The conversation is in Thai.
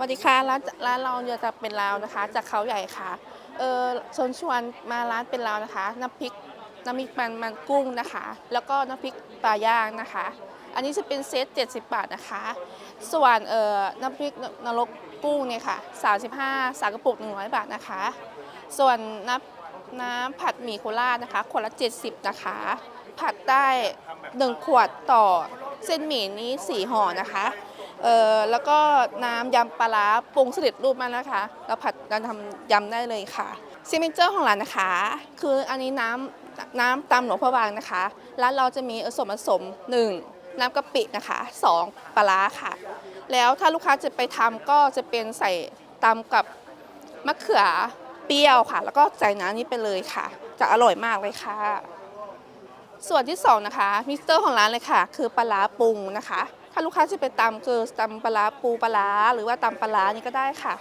สวัสดีค่ะร้านร้านเราเนี่ยจะเป็นลาวนะคะ จากเขาใหญ่ค่ะเออชวนชวนมาร้านเป็นลาวนะคะ น้ำพริกน้ำพริกมันมันกุ้งนะคะ แล้วก็น้ำพริกปลาย่างนะคะ อันนี้จะเป็นเซต70 บาทนะคะ ส่วนเออน้ำพริกนรกกุ้งเนี่ยค่ะ35สากระปุก100 บาทนะคะ ส่วนน้ำน้ำผัดหมี่โคราชนะคะขวดละ 70 นะคะ ผัดได้ 1 ขวดต่อเส้นหมี่นี้ 4ห่อนะคะ เออแล้วก็น้ำยำปลาร้าปรุงสำเร็จรูปมานะคะ เราผัดกันทำยำได้เลยค่ะซิเมเจอร์ของร้านนะคะ คืออันนี้น้ำน้ำตำหลวงพระบางนะคะ ร้านเราจะมีส่วนผสม1น้ำกะปินะคะ2ปลาร้าค่ะ แล้วถ้าลูกค้าจะไปทำก็จะเป็นใส่ตำกับมะเขือเปรี้ยวค่ะ แล้วก็ใส่น้ำนี้ไปเลยค่ะ จะอร่อยมากเลยค่ะ ส่วนที่สองนะคะมิสเตอร์ของร้านเลยค่ะ คือปลาร้าปรุงนะคะ ลูกค้าจะไปตำคือตำปลาปูปลาหรือว่าตำปลาร้านี่ก็ได้ค่ะ